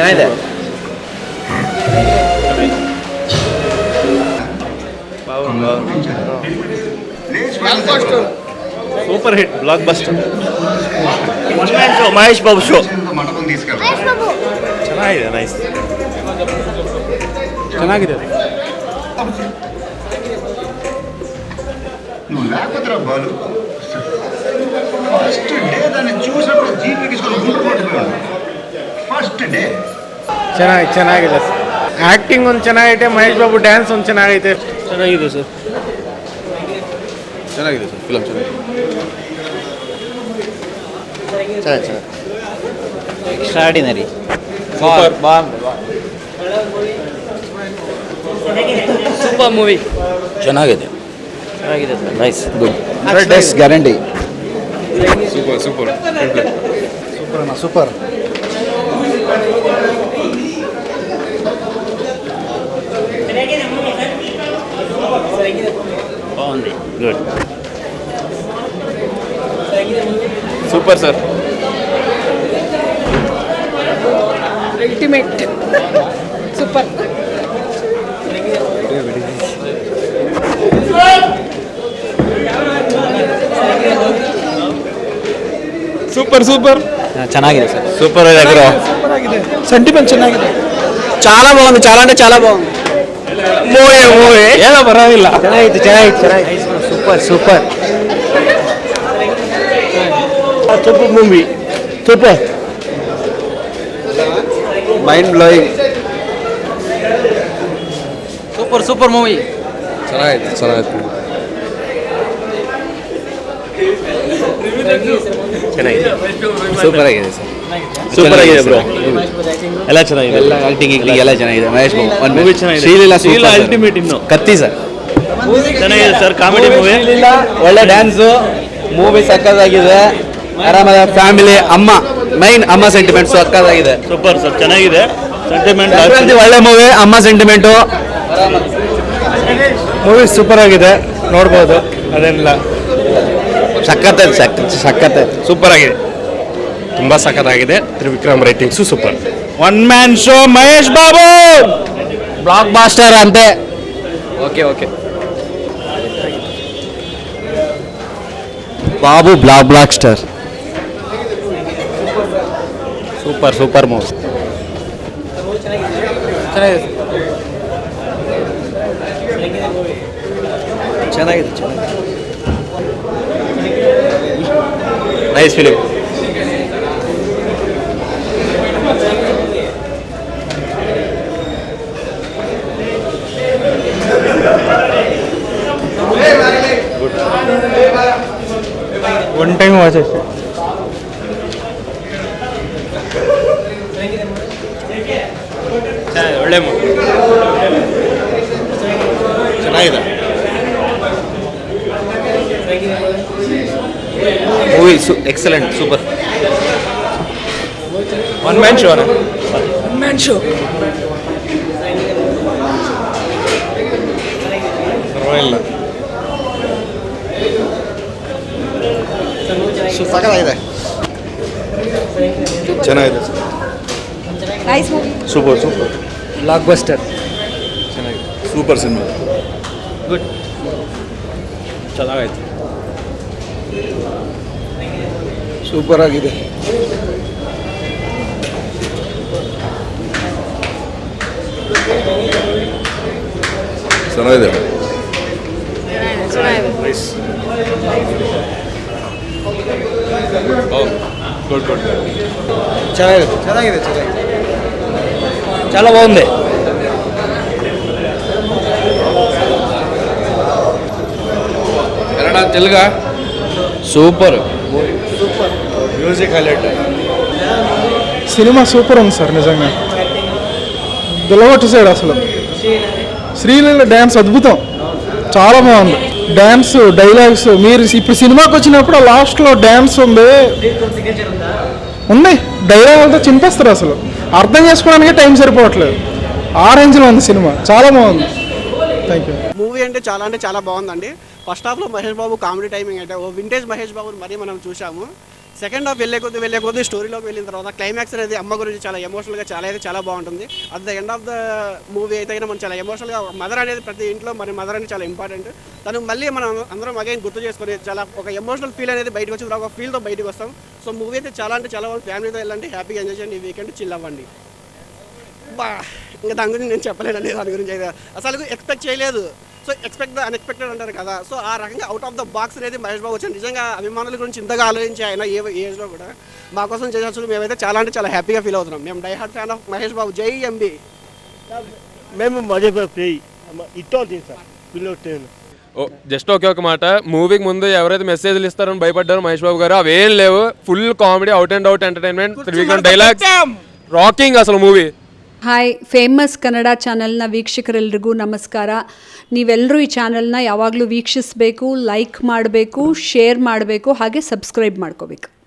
ಚೆನ್ನಾಗಿದೆ ಚೆನ್ನಾಗಿದೆ super hit blockbuster show Mahesh Babu show ಮಂಟಪం తీసుకెళ్ళి ಮಹೇಶ್ ಬಾಬು ಚೆನ್ನಾಗಿದೆ ನೈಸ್ ಚೆನ್ನಾಗಿದೆ నువ్వు లేకపోతే బాలు ఫస్ట్ డే దాన్ని చూసినప్పుడు జీపీ తీసుకొని గుండు కొట్టుకున్నాడు ಡೆ ಚೆನ್ನಾಗಿ ಚೆನ್ನಾಗಿದೆ ಸರ್. ಆ್ಯಕ್ಟಿಂಗ್ ಒಂದು ಚೆನ್ನಾಗೈತೆ ಮಹೇಶ್ ಬಾಬು ಡ್ಯಾನ್ಸ್ ಒಂದು ಚೆನ್ನಾಗೈತೆ. ಚೆನ್ನಾಗಿದೆ ಸರ್. ಚೆನ್ನಾಗಿದೆ ಸರ್ ಫಿಲಮ್ ಚೆನ್ನಾಗಿದೆ. Extraordinary super bomb super movie ಚೆನ್ನಾಗಿದೆ. ಚೆನ್ನಾಗಿದೆ sir. Nice good hundred days guarantee super super super super బాగుంది. Good super sir. Ultimate super super. Super చెన్నాగిదే sir super super sentiment చెన్నాగిదే చాలా బాగుంది చాలా అంటే చాలా బాగుంది. Movie movie. ಏನೋ ಬರೋದಿಲ್ಲ ಚೆನ್ನಾಗಿತ್ತು ಚೆನ್ನಾಗಿತ್ತು ಚೆನ್ನಾಗಿತ್ತು super super super movie super mind blowing super super movie ಚೆನ್ನಾಗಿತ್ತು ಚೆನ್ನಾಗಿತ್ತು ಚೆನ್ನಾಗಿದೆ. ಸೂಪರ್ ಆಗಿದೆ ಸರ್. ಸೂಪರ್ ಆಗಿದೆ ಬ್ರೋ ಎಲ್ಲ ಚೆನ್ನಾಗಿದೆ. ಎಲ್ಲ ಆಕ್ಟಿಂಗ್ ಗಿಕ್ಟಿಂಗ್ ಎಲ್ಲ ಚೆನ್ನಾಗಿದೆ. ಮಹೇಶ್ ಬಾಬು ಒಂದು ಮೂವಿ ಚೆನ್ನಾಗಿದೆ. ಶ್ರೀಲೀಲಾ ಶ್ರೀಲೀಲಾ ಅಲ್ಟಿಮೇಟ್ ಇನ್ನು. ಕತ್ತಿ ಸರ್ ಚೆನ್ನಾಗಿದೆ ಸರ್ ಕಾಮಿಡಿ ಮೂವಿ ಒಳ್ಳೆ ಡ್ಯಾನ್ಸು ಮೂವಿ ಸಕ್ಕತ್ತಾಗಿದೆ. ಆರಾಮಾದ ಫ್ಯಾಮಿಲಿ ಅಮ್ಮ ಮೈನ್ ಅಮ್ಮ ಸೆಂಟಿಮೆಂಟ್ ಸಕ್ಕತ್ತಾಗಿದೆ. ಸೂಪರ್ ಸರ್ ಚೆನ್ನಾಗಿದೆ. ಸೆಂಟಿಮೆಂಟ್ ಒಳ್ಳೆ ಮೂವಿ ಅಮ್ಮ ಸೆಂಟಿಮೆಂಟು ಮೂವಿ ಸೂಪರ್ ಆಗಿದೆ. ನೋಡ್ಬೋದು. ಅದೇನಿಲ್ಲ. ಸಕ್ಕತ್ತೆ ಸಕ್ಕತ್ತೆ ಸಕ್ಕತ್ತ. ಸೂಪರ್ ಆಗಿದೆ. ತುಂಬಾ ಸಖತ್ತಾಗಿದೆ. Trivikram writings super one man show Mahesh Babu! Blockbuster ಅಂತೆ. Okay okay Babu block block star super super movie ಚೆನ್ನಾಗಿದೆ. ನೈಸ್ ಫಿಲಿಮ್ ಒನ್ ಚೆನ್ನಾಗಿದೆ. ವಾಚ್ ಅಷ್ಟೇ ಒಳ್ಳೆ ಮೂವಿ ಚೆನ್ನಾಗಿದೆ movie excellent super one man show ಪರವಾಗಿಲ್ಲ. ಸಕ್ಕತ್ತಾಗಿದೆ ಚೆನ್ನಾಗಿದೆ nice movie super super blockbuster super cinema good ಚೆನ್ನಾಗಾಯ್ತು ಸೂಪರ್ ಆಗಿದೆ ಚೆನ್ನಾಗಿದೆ ಗುಡ್ ಗುಡ್ ಚೆನ್ನಾಗಿದೆ ಚೆನ್ನಾಗಿದೆ ಚೆನ್ನಾಗಿದೆ చాలా బాగుంది Kannada Telugu super music highlight cinema super ఉంది సార్ నిజంగా దులగొట్టేసాడు అసలు శ్రీలీల డ్యాన్స్ అద్భుతం చాలా బాగుంది డ్యాన్స్ డైలాగ్స్ మీరు ఇప్పుడు సినిమాకి వచ్చినప్పుడు లాస్ట్లో డ్యాన్స్ ఉంది. ఉంది. అంతా చింపేస్తారు అసలు. అర్థం చేసుకోవడానికి టైం సరిపోవట్లేదు. ఆ రేంజ్లో ఉంది సినిమా. చాలా బాగుంది. థ్యాంక్ యూ మూవీ అంటే చాలా అంటే చాలా బాగుందండి. ఫస్ట్ హాఫ్లో మహేష్ బాబు కామెడీ టైమింగ్ అంటే ఓ వింటేజ్ మహేష్ బాబుని మరీ మనం చూసాము సెకండ్ హాఫ్ వెళ్ళే కొద్ది వెళ్ళే కొద్ది స్టోరీలోకి వెళ్ళిన తర్వాత క్లైమాక్స్ అనేది అమ్మ గురించి చాలా ఎమోషనల్గా చాలా అయితే చాలా బాగుంటుంది. At the end of the movie అయితే మనం చాలా ఎమోషనల్గా మదర్ అనేది ప్రతి ఇంట్లో మరి మదర్ అనేది చాలా ఇంపార్టెంట్ తను మళ్ళీ మనం అందరం అగైన్ గుర్తు చేసుకుని చాలా ఒక ఎమోషనల్ ఫీల్ అనేది బయటకు వచ్చిన ఒక ఫీల్తో బయటకు వస్తాం. సో మూవీ అయితే చాలా అంటే చాలా బాగుంది. ఫ్యామిలీతో వెళ్ళండి హ్యాపీగా ఎంజాయ్ చేయండి. ఈ వీకెండ్ చిల్ అవ్వండి. బా ఇంకా దాని గురించి నేను చెప్పలేనండి దాని గురించి అయితే అసలు ఎక్స్పెక్ట్ చేయలేదు. సో ఎక్స్పెక్ట్ ద అన్ఎక్స్పెక్టెడ్ అంటారు కదా. సో ఆ రకంగా అవుట్ ఆఫ్ ద బాక్స్ అనేది మహేష్ బాబు వచ్చారు నిజంగా అభిమానుల గురించి ఇంతగా ఆలోచించి ఆయన ఏ ఏజ్లో కూడా మా కోసం చేయాల్సి మేమైతే చాలా అంటే చాలా హ్యాపీగా ఫీల్ అవుతున్నాం. మేము die hard fan of Mahesh Babu. జై ఎంబీ మేము మజా పోయి ఇట్టో సార్. పిల్లో ట్రైన్ ఓ జస్ట్ ఒకే ఒక మాట. మూవీకి ముందు ఎవరైతే మెసేజ్లు ఇస్తారని భయపడ్డారో మహేష్ బాబు గారు అవేం లేవు. Full comedy out and out entertainment Trivikram dialogues rocking అసలు మూవీ ಹಾಯ್ ಫೇಮಸ್ ಕನ್ನಡ ಚಾನೆಲ್ನ ವೀಕ್ಷಕರೆಲ್ರಿಗೂ ನಮಸ್ಕಾರ. ನೀವೆಲ್ಲರೂ ಈ ಚಾನೆಲ್ನ ಯಾವಾಗಲೂ ವೀಕ್ಷಿಸಬೇಕು ಲೈಕ್ ಮಾಡಬೇಕು ಶೇರ್ ಮಾಡಬೇಕು, ಹಾಗೆ ಸಬ್ಸ್ಕ್ರೈಬ್ ಮಾಡ್ಕೋಬೇಕು.